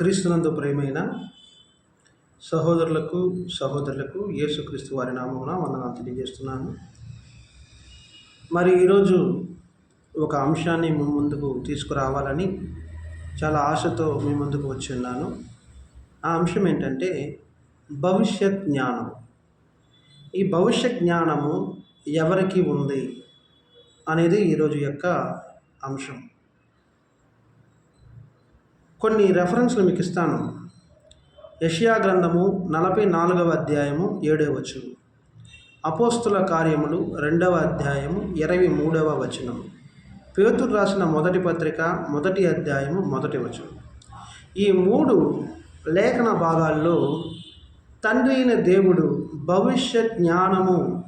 క్రీస్తునందు ప్రేమైన సహోదరులకు సహోదరులకు యేసుక్రీస్తు వారి నామమున వందనాలు తెలియజేస్తున్నాను. మరి ఈరోజు ఒక అంశాన్ని మీ ముందుకు తీసుకురావాలని చాలా ఆశతో మీ ముందుకు వచ్చి ఉన్నాను. ఆ అంశం ఏంటంటే భవిష్యత్ జ్ఞానం. ఈ భవిష్యత్ జ్ఞానము ఎవరికి ఉంది అనేది ఈరోజు యొక్క అంశం. కొన్ని రెఫరెన్స్లు మీకు ఇస్తాను యషియా గ్రంథము నలభై నాలుగవ అధ్యాయము ఏడవ వచనం అపోస్తుల కార్యములు రెండవ అధ్యాయము ఇరవై మూడవ వచనం పేతురు రాసిన మొదటి పత్రిక మొదటి అధ్యాయము మొదటి వచనం. ఈ మూడు లేఖన భాగాల్లో తండ్రి అయిన దేవుడు భవిష్యత్ జ్ఞానము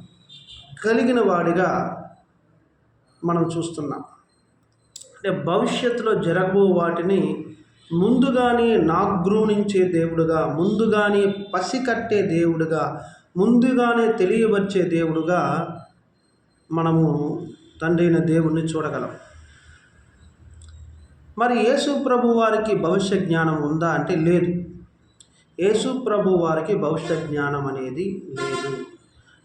కలిగిన వాడిగా మనం చూస్తున్నాం. అంటే భవిష్యత్తులో జరగబో వాటిని ముందుగానే నాగ్రూణించే దేవుడుగా ముందుగానే పసికట్టే దేవుడుగా ముందుగానే తెలియవచ్చే దేవుడుగా మనము తండ్రి అయిన దేవుణ్ణి చూడగలం. మరి యేసు ప్రభు వారికి భవిష్య జ్ఞానం ఉందా అంటే లేదు. యేసు ప్రభు వారికి భవిష్య జ్ఞానం అనేది లేదు.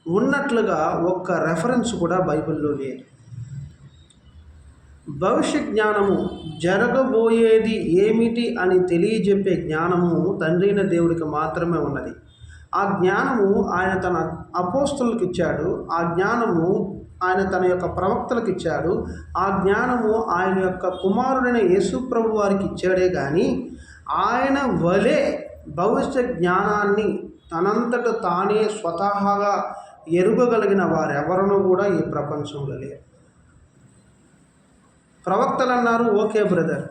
ఉన్నట్లుగా ఒక్క రెఫరెన్స్ కూడా బైబిల్లో లేదు. భవిష్య జ్ఞానము జరగబోయేది ఏమిటి అని తెలియజెప్పే జ్ఞానము తండ్రైన దేవుడికి మాత్రమే ఉన్నది. ఆ జ్ఞానము ఆయన తన అపోస్తులకు ఇచ్చాడు. ఆ జ్ఞానము ఆయన తన యొక్క ప్రవక్తలకు ఇచ్చాడు. ఆ జ్ఞానము ఆయన యొక్క కుమారుడైన యేసు ప్రభు వారికి ఇచ్చాడే కానీ ఆయన వలె భవిష్య జ్ఞానాన్ని తనంతట తానే స్వతహాగా ఎరుగగలిగిన వారెవరనూ కూడా ఈ ప్రపంచంలో లేరు. ప్రవక్తలు అన్నారు ఓకే బ్రదర్.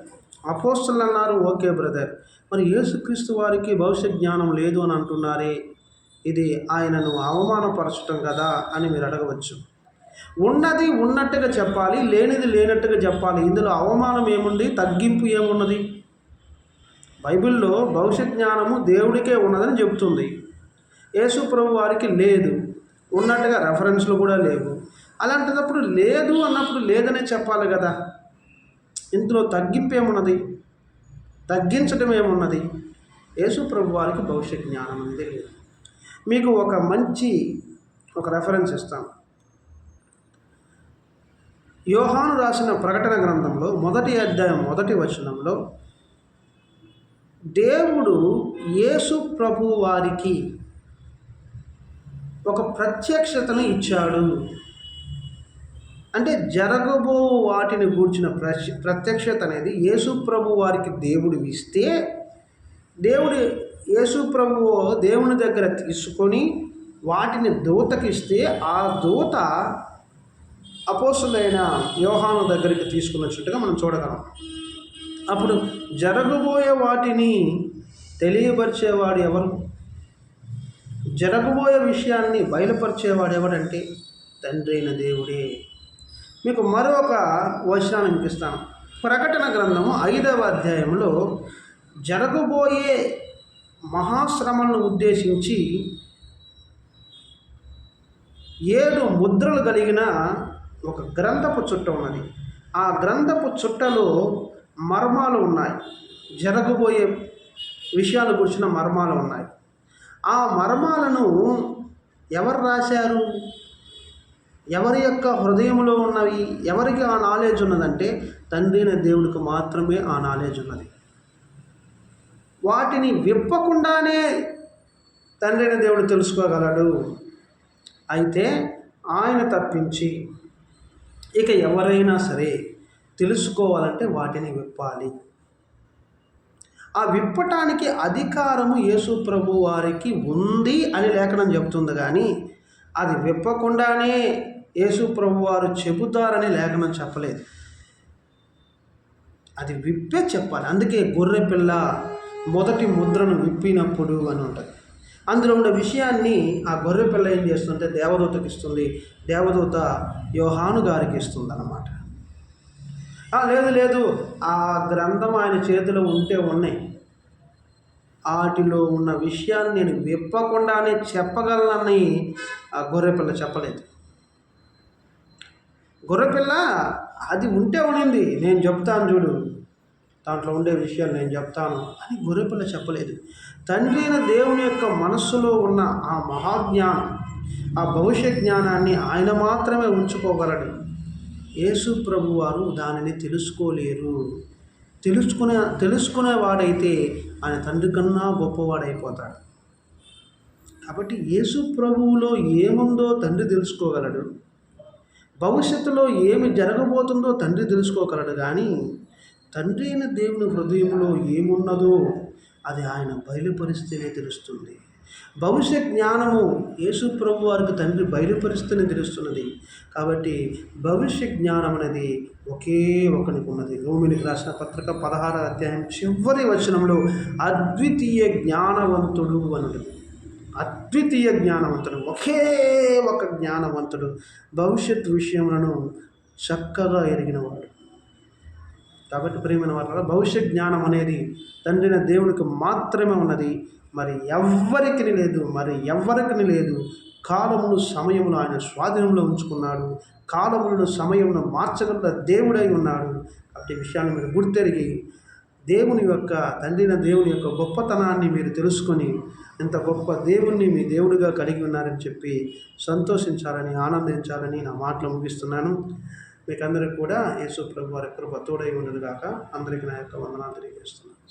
అపోస్టులు అన్నారు ఓకే బ్రదర్. మరి యేసుక్రీస్తు వారికి భవిష్య జ్ఞానం లేదు అని అంటున్నారే? ఇది ఆయనను అవమానపరచటం కదా అని మీరు అడగవచ్చు. ఉన్నది ఉన్నట్టుగా చెప్పాలి లేనిది లేనట్టుగా చెప్పాలి. ఇందులో అవమానం ఏముంది? తగ్గింపు ఏమున్నది? బైబిల్లో భవిష్య జ్ఞానము దేవుడికే ఉన్నదని చెబుతుంది. యేసు ప్రభు వారికి లేదు. ఉన్నట్టుగా రెఫరెన్స్లు కూడా లేవు. అలాంటిదప్పుడు లేదు అన్నప్పుడు లేదనే చెప్పాలి కదా. ఇందులో తగ్గింపు ఏమున్నది తగ్గించడం ఏమున్నది యేసు ప్రభు వారికి భవిష్య జ్ఞానం అనేది లేదు మీకు ఒక మంచి ఒక రెఫరెన్స్ ఇస్తాను. యోహాను రాసిన ప్రకటన గ్రంథంలో మొదటి అధ్యాయం మొదటి వచనంలో దేవుడు యేసు ప్రభు వారికి ఒక ప్రత్యక్షతను ఇచ్చాడు. అంటే జరగబో వాటిని గూర్చిన ప్రత్య ప్రత్యక్షత అనేది యేసు ప్రభు వారికి దేవుడు ఇస్తే దేవుడు యేసు ప్రభువు దేవుని దగ్గర తీసుకొని వాటిని దూతకి ఇస్తే ఆ దూత అపోసులైన యోహాను దగ్గరికి తీసుకున్నట్టుగా మనం చూడగలం. అప్పుడు జరగబోయే వాటిని తెలియపరిచేవాడు ఎవరు? జరగబోయే విషయాన్ని బయలుపరిచేవాడు ఎవడంటే తండ్రి అయిన దేవుడే. మీకు మరొక వచనాన్ని వినిపిస్తాను. ప్రకటన గ్రంథము ఐదవ అధ్యాయంలో జరగబోయే మహాశ్రమలను ఉద్దేశించి ఏడు ముద్రలు కలిగిన ఒక గ్రంథపు చుట్ట ఉన్నది. ఆ గ్రంథపు చుట్టలో మర్మాలు ఉన్నాయి. జరగబోయే విషయాలు గురించిన మర్మాలు ఉన్నాయి. ఆ మర్మాలను ఎవరు రాశారు? ఎవరి యొక్క హృదయంలో ఉన్నవి ఎవరికి ఆ నాలెడ్జ్ ఉన్నదంటే తండ్రి అయిన దేవుడికి మాత్రమే ఆ నాలెడ్జ్ ఉన్నది. వాటిని విప్పకుండానే తండ్రి అయిన దేవుడు తెలుసుకోగలడు. అయితే ఆయన తప్పించి ఇక ఎవరైనా సరే తెలుసుకోవాలంటే వాటిని విప్పాలి. ఆ విప్పటానికి అధికారము యేసు ప్రభు వారికి ఉంది అని లేఖనం చెప్తుంది కానీ అది విప్పకుండానే యేసు ప్రభు వారు చెబుతారని లేఖనం చెప్పలేదు. అది విప్పే చెప్పాలి. అందుకే గొర్రె పిల్ల మొదటి ముద్రను విప్పినప్పుడు అని ఉంటుంది. అందులో ఉన్న విషయాన్ని ఆ గొర్రె పిల్ల ఏం చేస్తుందంటే దేవదూతకి ఇస్తుంది. దేవదూత యోహాను గారికి ఇస్తుంది అన్నమాట. లేదు లేదు. ఆ గ్రంథం ఆయన చేతిలో ఉంటే ఉన్నాయి. వాటిలో ఉన్న విషయాన్ని నేను విప్పకుండానే చెప్పగలనని ఆ గొర్రెపిల్ల చెప్పలేదు. గొర్రెపిల్ల అది ఉంటే ఉండింది. నేను చెప్తాను చూడు. దాంట్లో ఉండే విషయాలు నేను చెప్తాను అని గొర్రెపిల్ల చెప్పలేదు. తండ్రి అయిన దేవుని యొక్క మనస్సులో ఉన్న ఆ మహాజ్ఞానం ఆ భవిష్య జ్ఞానాన్ని ఆయన మాత్రమే ఉంచుకోగలడు. యేసు ప్రభు వారు దానిని తెలుసుకోలేరు. తెలుసుకునే తెలుసుకునేవాడైతే ఆయన తండ్రి కన్నా గొప్పవాడైపోతాడు. కాబట్టి యేసు ప్రభువులో ఏముందో తండ్రి తెలుసుకోగలడు. భవిష్యత్తులో ఏమి జరగబోతుందో తండ్రి తెలుసుకోగలడు కానీ తండ్రి అయిన దేవుని హృదయంలో ఏమున్నదో అది ఆయన బయలుపరిస్తేనే తెలుస్తుంది. భవిష్య జ్ఞానము యేసు ప్రభు వారికి తండ్రి బయలుపరిస్తేనే తెలుస్తున్నది. కాబట్టి భవిష్య జ్ఞానం అనేది ఒకే ఒకనికి ఉన్నది. రోమినికి రాసిన పత్రిక పదహార అధ్యాయం చివరి వచనంలో అద్వితీయ జ్ఞానవంతుడు అన్నది అద్వితీయ జ్ఞానవంతుడు ఒకే ఒక జ్ఞానవంతుడు. భవిష్యత్ విషయములను చక్కగా ఎరిగినవాడు. కాబట్టి ప్రేమైన వాళ్ళ భవిష్యత్ జ్ఞానం అనేది తండ్రిన దేవునికి మాత్రమే ఉన్నది. మరి ఎవ్వరికి లేదు మరి ఎవ్వరికి లేదు. కాలమును సమయంలో ఆయన స్వాధీనంలో ఉంచుకున్నాడు. కాలములను సమయమును మార్చగల దేవుడై ఉన్నాడు. అట్టి విషయాన్ని మీరు గుర్తెరిగి దేవుని యొక్క తండ్రిన దేవుని యొక్క గొప్పతనాన్ని మీరు తెలుసుకొని ఇంత గొప్ప దేవుణ్ణి మీ దేవుడిగా కలిగి ఉన్నారని చెప్పి సంతోషించాలని ఆనందించాలని నా మాటలు ముగిస్తున్నాను. మీకు అందరికి కూడా యేసు ప్రభు వారి కృప తోడై ఉండదుగాక అందరికీ నా యొక్క వందనాలు తెలియజేస్తున్నాను.